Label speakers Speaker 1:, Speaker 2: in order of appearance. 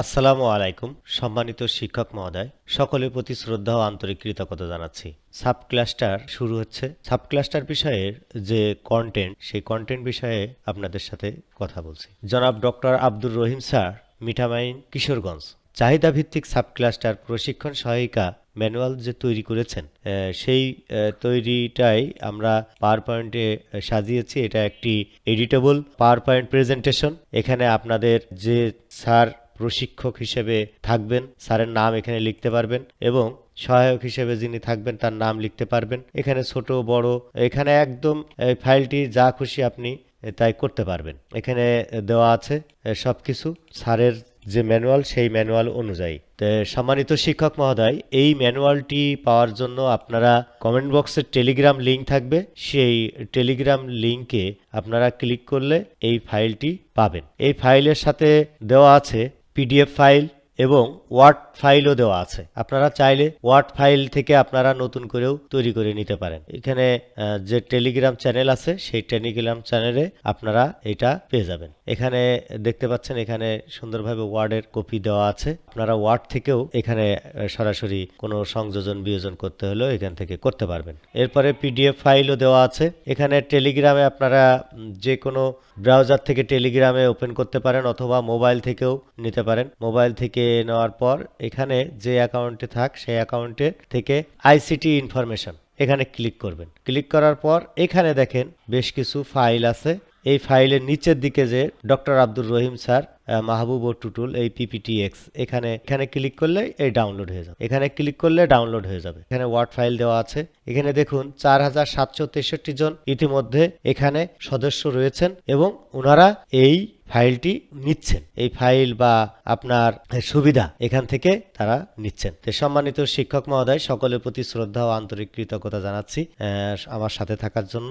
Speaker 1: আসসালামু আলাইকুম, সম্মানিত শিক্ষক মহোদয়। সকলের প্রতি শ্রদ্ধা ও আন্তরিক কৃতজ্ঞতা জানাচ্ছি। সাব ক্লাস্টার শুরু হচ্ছে। সাব ক্লাস্টার বিষয়ের যে কন্টেন্ট সেই কন্টেন্ট বিষয়ে আপনাদের সাথে কথা বলছি। জনাব ডক্টর আব্দুর রহিম স্যার, মিঠামাইন কিশোরগঞ্জ। চাহিদা ভিত্তিক সাব ক্লাস্টার প্রশিক্ষণ সহায়িকা ম্যানুয়াল যে তৈরি করেছেন সেই তৈরিটাই আমরা পাওয়ার পয়েন্টে সাজিয়েছি। এটা একটি এডিটেবল পাওয়ার পয়েন্ট প্রেজেন্টেশন এখানে আপনাদের যে স্যার প্রশিক্ষক হিসেবে থাকবেন, স্যারের নাম এখানে লিখতে পারবেন এবং সহায়ক হিসেবে যিনি থাকবেন তার নাম লিখতে পারবেন। এখানে ছোট, বড়, এখানে একদম ফাইলটি যা খুশি আপনি তাই করতে পারবেন। এখানে দেওয়া আছে সব কিছু স্যারের যে ম্যানুয়াল, সেই ম্যানুয়াল অনুযায়ী। সম্মানিত শিক্ষক মহোদয়, এই ম্যানুয়ালটি পাওয়ার জন্য আপনারা কমেন্ট বক্সের টেলিগ্রাম লিঙ্ক থাকবে। সেই টেলিগ্রাম লিঙ্কে আপনারা ক্লিক করলে এই ফাইলটি পাবেন। এই ফাইলের সাথে দেওয়া আছে পিডিএফ ফাইল এবং ওয়ার্ড ফাইলও দেওয়া আছে। আপনারা চাইলে ওয়ার্ড ফাইল থেকে আপনারা নতুন করেও তৈরি করে নিতে পারেন। এখানে যে টেলিগ্রাম চ্যানেল আছে, সেই টেলিগ্রাম চ্যানেলে আপনারা এটা পেয়ে যাবেন। এখানে দেখতে পাচ্ছেন, এখানে সুন্দরভাবে ওয়ার্ডের কপি দেওয়া আছে। আপনারা ওয়ার্ড থেকেও এখানে সরাসরি কোনো সংযোজন বিয়োজন করতে হলেও এখান থেকে করতে পারবেন। এরপরে পিডিএফ ফাইলও দেওয়া আছে। এখানে টেলিগ্রামে আপনারা যে কোনো ব্রাউজার থেকে টেলিগ্রামে ওপেন করতে পারেন অথবা মোবাইল থেকেও নিতে পারেন। মোবাইল থেকে নেওয়ার পর এখানে যে অ্যাকাউন্টে থাক, সেই অ্যাকাউন্টে থেকে আইসিটি ইনফরমেশন এখানে ক্লিক করবেন। ক্লিক করার পর এখানে দেখেন বেশ কিছু ফাইল আছে। এই ফাইলের নিচের দিকে যে ডক্টর আব্দুর রহিম স্যার মাহবুব ও টুটুল এই পিপিটি এক্স এখানে এখানে ক্লিক করলে এই ডাউনলোড হয়ে যাবে। এখানে ক্লিক করলে ডাউনলোড হয়ে যাবে। এখানে ওয়ার্ড ফাইল দেওয়া আছে। এখানে দেখুন চার হাজার সাতশো তেষট্টি জন ইতিমধ্যে এখানে সদস্য রয়েছেন এবং ওনারা এই ফাইলটি নিচ্ছেন। এই ফাইল বা আপনার সুবিধা এখান থেকে তারা নিচ্ছেন। তো সম্মানিত শিক্ষক মহোদয়, সকলের প্রতি শ্রদ্ধা ও আন্তরিক কৃতজ্ঞতা জানাচ্ছি আমার সাথে থাকার জন্য।